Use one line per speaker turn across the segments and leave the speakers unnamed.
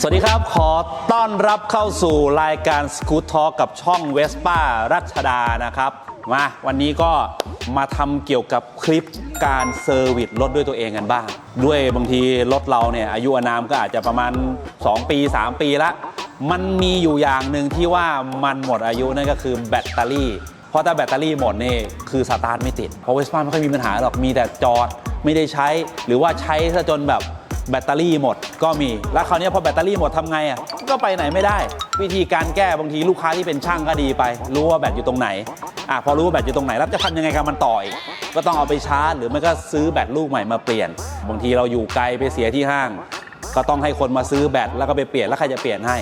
สวัสดีครับ ขอต้อนรับเข้าสู่รายการสกูตทอกับช่องเวสป้ารัชดานะครับ มาวันนี้ก็มาทำเกี่ยวกับคลิปการเซอร์วิสรถด้วยตัวเองกันบ้าง ด้วยบางทีรถเราเนี่ยอายุอานามก็อาจจะประมาณ 2 ปี 3 ปีละ มันมีอยู่อย่างหนึ่งที่ว่ามันหมดอายุนั่นก็คือแบตเตอรี่ เพราะถ้าแบตเตอรี่หมดนี่คือสตาร์ทไม่ติด เพราะเวสป้าไม่ค่อยมีปัญหาหรอกมีแต่จอดไม่ได้ใช้ หรือว่าใช้ซะจนแบบ แบตเตอรี่หมดก็มี แล้วคราวนี้พอแบตเตอรี่หมดทำไงอะก็ไปไหนไม่ได้ วิธีการแก้บางทีลูกค้าที่เป็นช่างก็ดีไป รู้ว่าแบตอยู่ตรงไหนอะพอรู้ว่าแบตอยู่ตรงไหนแล้วจะทำยังไงกับมันต่ออีกก็ต้องเอาไปชาร์จ หรือไม่ก็ซื้อแบตลูกใหม่มาเปลี่ยน บางทีเราอยู่ไกลไปเสียที่ห้าง ก็ต้องให้คนมาซื้อแบตแล้วก็ไปเปลี่ยนแล้วใครจะเปลี่ยนให้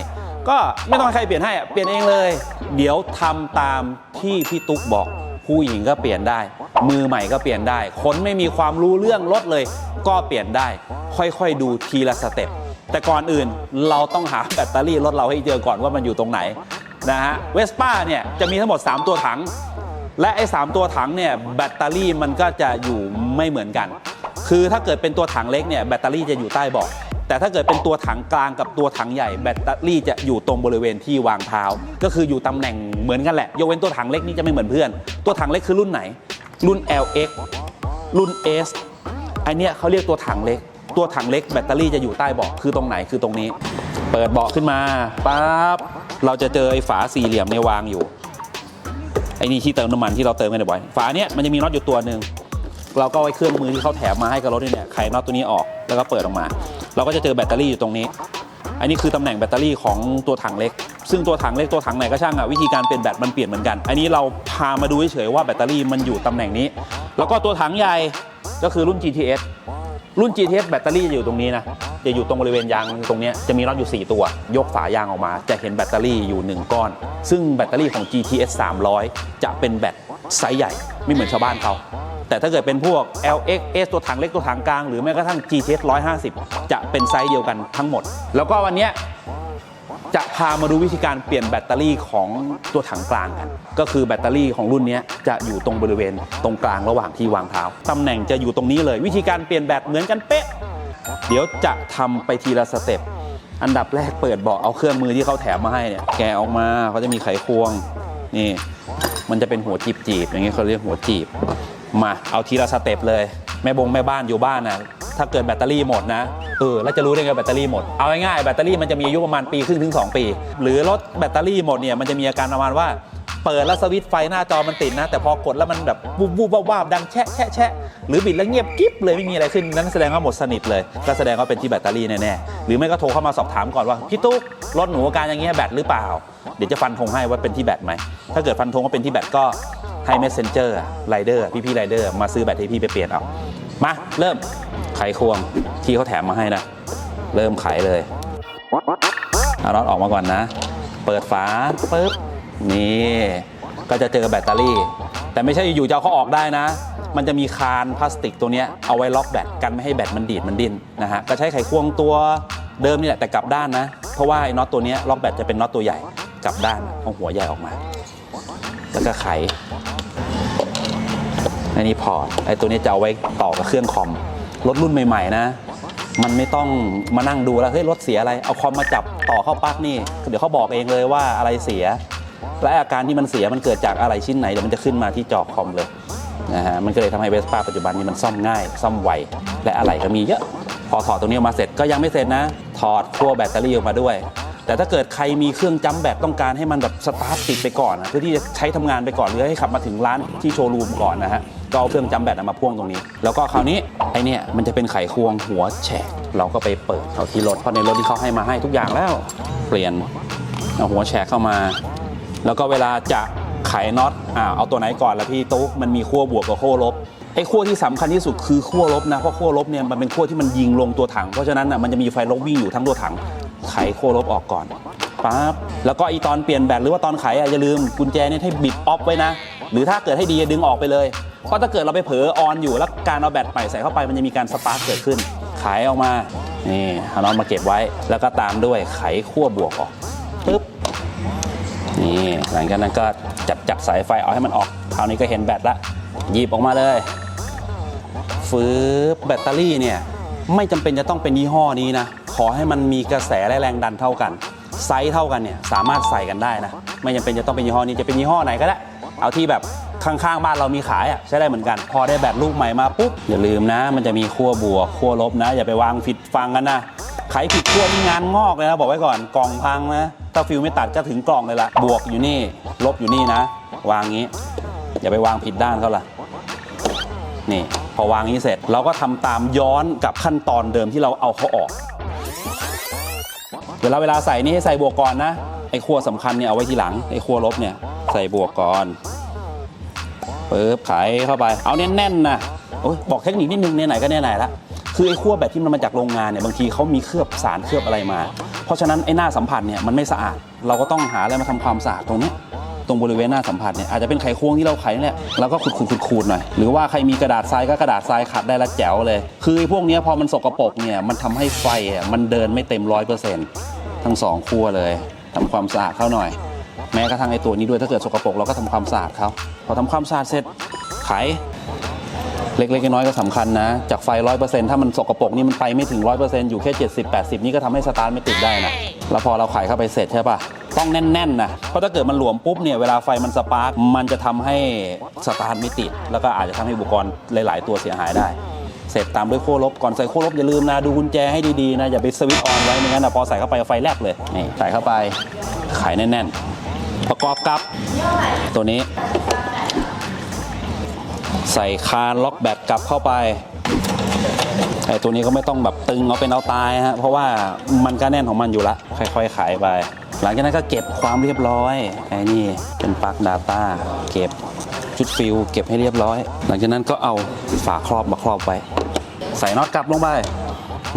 ก็ไม่ต้องใครเปลี่ยนให้เปลี่ยนเองเลย เดี๋ยวทำตามที่พี่ตุ๊กบอก ผู้หญิงก็เปลี่ยนได้ มือใหม่ก็เปลี่ยนได้ คนไม่มีความรู้เรื่องรถเลย ก็เปลี่ยนได้ ค่อยๆดูทีละสเต็ปแต่ก่อนอื่นเราต้องหาแบตเตอรี่รถเราให้เจอก่อนว่ามันอยู่ตรงไหนนะฮะเวสป้าเนี่ยจะมีทั้งหมด 3 ตัวถัง และไอ้สามตัวถังเนี่ยแบตเตอรี่มันก็จะอยู่ไม่เหมือนกัน คือถ้าเกิดเป็นตัวถังเล็กเนี่ยแบตเตอรี่จะอยู่ใต้เบาะ แต่ถ้าเกิดเป็นตัวถังกลางกับตัวถังใหญ่แบตเตอรี่จะอยู่ตรงบริเวณที่วางเท้า ก็คืออยู่ตำแหน่งเหมือนกันแหละยกเว้นตัวถังเล็กนี่จะไม่เหมือนเพื่อน ตัวถังเล็กคือรุ่นไหน รุ่น LX รุ่น S อันเนี้ยเขาเรียกตัวถังเล็ก ตัวถังเล็กแบตเตอรี่จะอยู่ใต้เบาะคือตรงไหนคือตรงนี้ เปิดเบาะขึ้นมาปั๊บเราจะเจอไอ้ฝาสี่เหลี่ยมในวางอยู่ไอ้นี่ที่เติมน้ำมันที่เราเติมกันบ่อยฝาเนี้ยมันจะมีน็อตอยู่ตัวหนึ่งเราก็เอาไว้เครื่องมือที่เขาแถมมาให้กับรถเนี่ยไขน็อตตัวนี้ออกแล้วก็เปิดออกมา เราก็จะเจอแบตเตอรี่อยู่ตรงนี้ อันนี้คือตำแหน่งแบตเตอรี่ของตัวถังเล็ก ซึ่งตัวถังเล็กตัวถังไหนก็ช่างอะวิธีการเปลี่ยนแบตมันเปลี่ยนเหมือนกัน อันนี้เราพามาดูเฉยๆว่าแบตเตอรี่มันอยู่ตำแหน่งนี้ แล้วก็ตัวถังใหญ่ก็คือรุ่น GTS รุ่น GTS แบตเตอรี่จะอยู่ตรงนี้นะ จะอยู่ตรงบริเวณยางตรงเนี้ยจะมีน็อตอยู่ 4 ตัว ยกฝายางออกมา จะเห็นแบตเตอรี่อยู่ 1 ก้อน ซึ่งแบตเตอรี่ของ GTS 300 จะเป็นแบตไซส์ใหญ่ ไม่เหมือนชาวบ้านเขา แต่ถ้าเกิดเป็นพวก LX S ตัวถังเล็กตัวถังกลาง หรือแม้กระทั่ง GTS 150 จะเป็นไซส์เดียวกันทั้งหมด แล้วก็วันนี้จะพามาดูวิธีการเปลี่ยนแบตเตอรี่ของตัวถังกลางกัน ก็คือแบตเตอรี่ของรุ่นนี้จะอยู่ตรงบริเวณตรงกลางระหว่างที่วางเท้าตำแหน่งจะอยู่ตรงนี้เลย วิธีการเปลี่ยนแบตเหมือนกันเป๊ะ เดี๋ยวจะทำไปทีละสเต็ป อันดับแรกเปิดเบาะเอาเครื่องมือที่เขาแถมมาให้เนี่ย แกะออกมาเขาจะมีไขควง นี่ มันจะเป็นหัวจีบจีบๆอย่างเงี้ยเขาเรียกหัวจีบ มาเอาทีละสเต็ปเลย แม่บงแม่บ้านอยู่บ้านนะถ้าเกิดแบตเตอรี่หมดนะเออแล้วจะรู้ได้ไงแบตเตอรี่หมด เอาง่ายๆแบตเตอรี่มันจะมีอายุประมาณปีครึ่งถึง 2 ปี หรือรถแบตเตอรี่หมดเนี่ยมันจะมีอาการประมาณว่า เปิดแล้วสวิตช์ไฟหน้าจอมันติดนะ แต่พอกดแล้วมันแบบวูบวูบวาบวาบดังแชะแชะแชะหรือบิดแล้วเงียบกิ๊บเลยไม่มีอะไรขึ้นนั่นแสดงว่าหมดสนิทเลย ก็แสดงว่าเป็นที่แบตเตอรี่แน่ๆหรือไม่ก็โทรเข้ามาสอบถามก่อนว่าพี่ตุ๊กรถหนูอาการอย่างเงี้ยแบตหรือเปล่า เดี๋ยวจะฟันธงให้ว่าเป็นที่แบตไหมถ้าเกิดฟันธงว่าเป็นที่แบตก็ ให้ messenger ไรเดอร์พี่ๆไรเดอร์มาซื้อแบตให้พี่ไปเปลี่ยนเอามาเริ่มไขควงที่เขาแถมมาให้นะ เริ่มไขเลยเอาน็อตออกมาก่อนนะ เปิดฝาปึ๊บนี่ก็จะเจอแบตเตอรี่ แต่ไม่ใช่อยู่จะเขาออกได้นะ มันจะมีคานพลาสติกตัวนี้เอาไว้ล็อกแบตกันไม่ให้แบตมันดีดมันดิ้นนะฮะก็ใช้ไขควงตัวเดิมนี่แหละแต่กลับด้านนะ เพราะว่าไอ้น็อตตัวนี้ล็อกแบตจะเป็นน็อตตัวใหญ่กลับด้านเอาหัวใหญ่ออกมา แล้วก็ไข อันนี้พอร์ต ไอ้ตัวนี้จะเอาไว้ต่อกับเครื่องคอม รถรุ่นใหม่ ๆ นะ มันไม่ต้องมานั่งดูแล้ว เฮ้ย รถเสียอะไร เอาคอมมาจับต่อเข้าปลั๊กนี่ เดี๋ยวเขาบอกเองเลยว่าอะไรเสีย และอาการที่มันเสียมันเกิดจากอะไรชิ้นไหน เดี๋ยวมันจะขึ้นมาที่จอคอมเลยนะฮะ มันก็เลยทำให้เวสป้าปัจจุบันนี้มันซ่อมง่าย ซ่อมไว และอะไรก็มีเยอะ พอถอดตรงนี้ออกมาเสร็จก็ยังไม่เสร็จนะ ถอดขั้วแบตเตอรี่ออกมาด้วย แต่ถ้าเกิดใครมีเครื่องจัมแบตต้องการให้มันแบบสตาร์ทติดไปก่อนนะเพื่อที่จะใช้ทำงานไปก่อนหรือให้ขับมาถึงร้านที่โชว์รูมก่อนนะฮะก็เอาเครื่องจัมแบตมาพ่วงตรงนี้ แล้วก็คราวนี้ไอเนี่ยมันจะเป็นไขควงหัวแฉกเราก็ไปเปิดเอาที่รถเพราะในรถที่เขาให้มาให้ทุกอย่างแล้ว เปลี่ยนเอาหัวแฉกเข้ามา แล้วก็เวลาจะไขน็อตอ่าเอาตัวไหนก่อนละพี่ตุ๊กมันมีขั้วบวกกับขั้วลบไอ้ขั้วที่สำคัญที่สุดคือขั้วลบนะเพราะขั้วลบเนี่ยมันเป็นขั้วที่มันยิงลงตัวถังเพราะฉะนั้นอะมันจะมีไฟลบวิ่งอยู่ทั้งตัวถัง ไขขั้วลบออกก่อนปั๊บแล้วก็อีตอนเปลี่ยนแบตหรือว่าตอนไขอะอย่าลืมกุญแจเนี่ยให้บิดออฟไว้นะ หรือถ้าเกิดให้ดีดึงออกไปเลยเพราะถ้าเกิดเราไปเผลอออนอยู่แล้วการเอาแบตใหม่ใส่เข้าไปมันจะมีการสปาร์กเกิดขึ้น ไขออกมานี่เอาน็อตมาเก็บไว้แล้วก็ตามด้วยไขขั้วบวกออกปึ๊บนี่หลังจากนั้นก็จับจับสายไฟเอาให้มันออกคราวนี้ก็เห็นแบตละหยิบออกมาเลยฟืบแบตเตอรี่เนี่ยไม่จำเป็นจะต้องเป็นยี่ห้อนี้นะ ขอให้มันมีกระแสและแรงดันเท่ากัน ไซส์เท่ากันเนี่ยสามารถใส่กันได้นะ ไม่จำเป็นจะต้องเป็นยี่ห้อนี้จะเป็นยี่ห้อไหนก็ได้ เอาที่แบบข้างๆบ้านเรามีขายอะใช้ได้เหมือนกัน พอได้แบตลูกใหม่มาปุ๊บอย่าลืมนะ มันจะมีขั้วบวกขั้วลบนะ อย่าไปวางผิดฟังกันนะใครผิดขั้วนี่งานงอกเลยนะบอกไว้ก่อนกล่องพังนะถ้าฟิวไม่ตัดก็ถึงกล่องเลยละบวกอยู่นี่ลบอยู่นี่นะ วางงี้ อย่าไปวางผิดด้านเขาล่ะนี่พอวางนี้เสร็จเราก็ทำตามย้อนกับขั้นตอนเดิมที่เราเอาเขาออก เวลาเวลาใส่นี่ให้ใส่บวกก่อนนะ ไอ้ขัวสำคัญเนี่ยเอาไว้ทีหลัง ไอ้ขัวลบเนี่ยใส่บวกก่อนปึ๊บไขเข้าไป เอาแน่นๆนะโอ้ยบอกเทคนิคนิดนึงไหนๆก็ไหนๆละคือไอ้ขั้วแบบที่มันมาจากโรงงานเนี่ยบางทีเขามีเคลือบสารเคลือบอะไรมา เพราะฉะนั้นไอ้หน้าสัมผัสเนี่ยมันไม่สะอาด เราก็ต้องหาอะไรมาทำความสะอาดตรงนี้ ตรงบริเวณหน้าสัมผัสเนี่ยอาจจะเป็นไขควงที่เราไขนี่แหละแล้วก็ขูดๆขูดๆหน่อยหรือว่าใครมีกระดาษทรายก็กระดาษทรายขัดได้ละแจ๋วเลย คือพวกนี้พอมันสกปรกเนี่ยมันทำให้ไฟอะมันเดินไม่เต็มร้อยเปอร์เซ็นต์ทั้งสองขั้วเลยทำความสะอาดเขาหน่อย แม้กระทั่งไอตัวนี้ด้วยถ้าเกิดสกปรกเราก็ทำความสะอาดเขาพอทำความสะอาดเสร็จไขเล็กๆน้อยๆก็สำคัญนะ จากไฟ 100%ถ้ามันสกปรกนี่มันไปไม่ถึง 100%อยู่แค่ 70-80 นี่ก็ทำให้สตาร์ทไม่ติดได้นะแล้วพอเราไขเข้าไปเสร็จใช่ปะ ต้องแน่นๆนะเพราะถ้าเกิดมันหลวมปุ๊บเนี่ยเวลาไฟมันสปาร์กมันจะทำให้สตาร์ทไม่ติด แล้วก็อาจจะทำให้อุปกรณ์หลาย ๆ ตัวเสียหายได้ เสร็จตามด้วยโค้ลบก่อนใส่โค้ลบอย่าลืมนะดูกุญแจให้ดีๆนะอย่าไปสวิตช์ออนไว้ไม่งั้นนะพอใส่เข้าไปไฟแลบเลยนี่ใส่เข้าไปไขแน่นๆ ประกอบกับ ตัวนี้ ใส่คานล็อกแบตกลับเข้าไปไอ้ตัวนี้ก็ไม่ต้องแบบตึงเอาเป็นเอาตายฮะเพราะว่ามันก็แน่นของมันอยู่ละค่อยๆขายไป หลังจากนั้นก็เก็บความเรียบร้อยไอ้นี่เป็นปลั๊ก Data เก็บชุดฟิลเก็บให้เรียบร้อย หลังจากนั้นก็เอาฝาครอบมาครอบไว้ ใส่น็อตกลับลงไป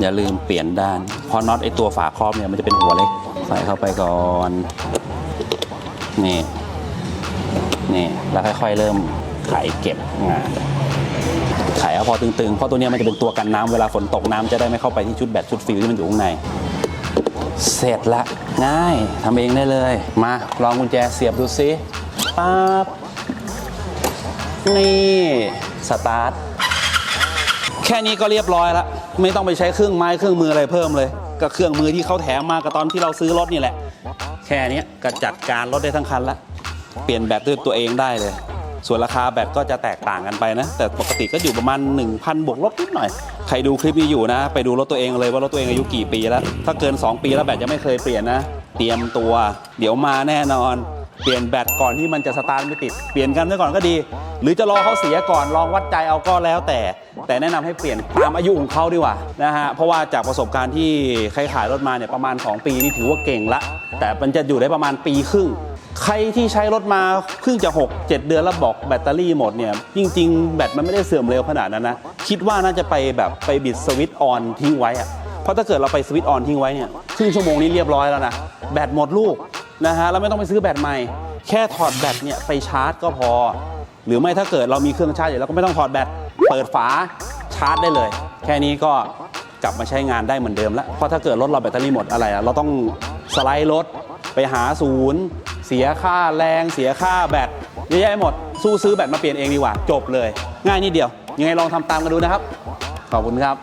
อย่าลืมเปลี่ยนด้านเพราะน็อตไอตัวฝาครอบเนี่ยมันจะเป็นหัวเล็ก ใส่เข้าไปก่อนนี่นี่แล้วค่อยๆเริ่มไขเก็บงานไขเอาพอตึงๆ เพราะตัวเนี้ยมันจะเป็นตัวกันน้ำเวลาฝนตกน้ำจะได้ไม่เข้าไปที่ชุดแบตชุดฟิลที่มันอยู่ข้างใน เสร็จละง่ายทำเองได้เลย มาลองกุญแจเสียบดูซิปั๊บนี่ สตาร์ท แค่นี้ก็เรียบร้อยล้วไม่ต้องไปใช้เครื่องไม้เครื่องมืออะไรเพิ่มเลย ก็เครื่องมือที่เขาแถมมากับตอนที่เราซื้อรถนี่แหละ แค่นี้ก็จัดการรถได้ทั้งคันละเปลี่ยนแบตด้วยตัวเองได้เลย ส่วนราคาแบตก็จะแตกต่างกันไปนะ แต่ปกติก็อยู่ประมาณ 1,000บวกลบนิดหน่อย ใครดูคลิปนี้อยู่นะ ไปดูรถตัวเองเลยว่ารถตัวเองอายุกี่ปีแล้ว ถ้าเกิน 2 ปีแล้วแบตยังไม่เคยเปลี่ยนนะ เตรียมตัว เดี๋ยวมาแน่นอน เปลี่ยนแบตก่อนที่มันจะสตาร์ทไม่ติด เปลี่ยนกันไว้ก่อนก็ดี หรือจะรอเขาเสียก่อนลองวัดใจเอาก็แล้วแต่ แต่แนะนำให้เปลี่ยนตามอายุของเขาดีกว่านะฮะ เพราะว่าจากประสบการณ์ที่ใครขายรถมาเนี่ยประมาณ 2 ปีนี่ถือว่าเก่งละ แต่มันจะอยู่ได้ประมาณปีครึ่ง ใครที่ใช้รถมาเพิ่งจะ 6 7 เดือนแล้วบอกแบตเตอรี่หมดเนี่ย จริง ๆ แบตมันไม่ได้เสื่อมเร็วขนาดนั้นนะ คิดว่าน่าจะไปแบบไปบิดสวิตช์ออนทิ้งไว้อะเพราะถ้าเกิดเราไปสวิตช์ออนทิ้งไว้เนี่ยครึ่งชั่วโมงนี้เรียบร้อยแล้วนะ แบตหมดลูกนะฮะแล้วไม่ต้องไปซื้อแบตใหม่ แค่ถอดแบตเนี่ยไปชาร์จก็พอ หรือไม่ถ้าเกิดเรามีเครื่องชาร์จอยู่แล้วก็ไม่ต้องถอดแบตเปิดฝาชาร์จได้เลย แค่นี้ก็กลับมาใช้งานได้เหมือนเดิมแล้วเพราะถ้าเกิดรถเราแบตเตอรี่หมดอะไรอะเราต้องสไลด์รถไปหาศูนย์ เสียค่าแรงเสียค่าแบตเยอะแยะหมด สู้ซื้อแบตมาเปลี่ยนเองดีกว่า จบเลย ง่ายนิดเดียว ยังไงลองทำตามกันดูนะครับ ขอบคุณครับ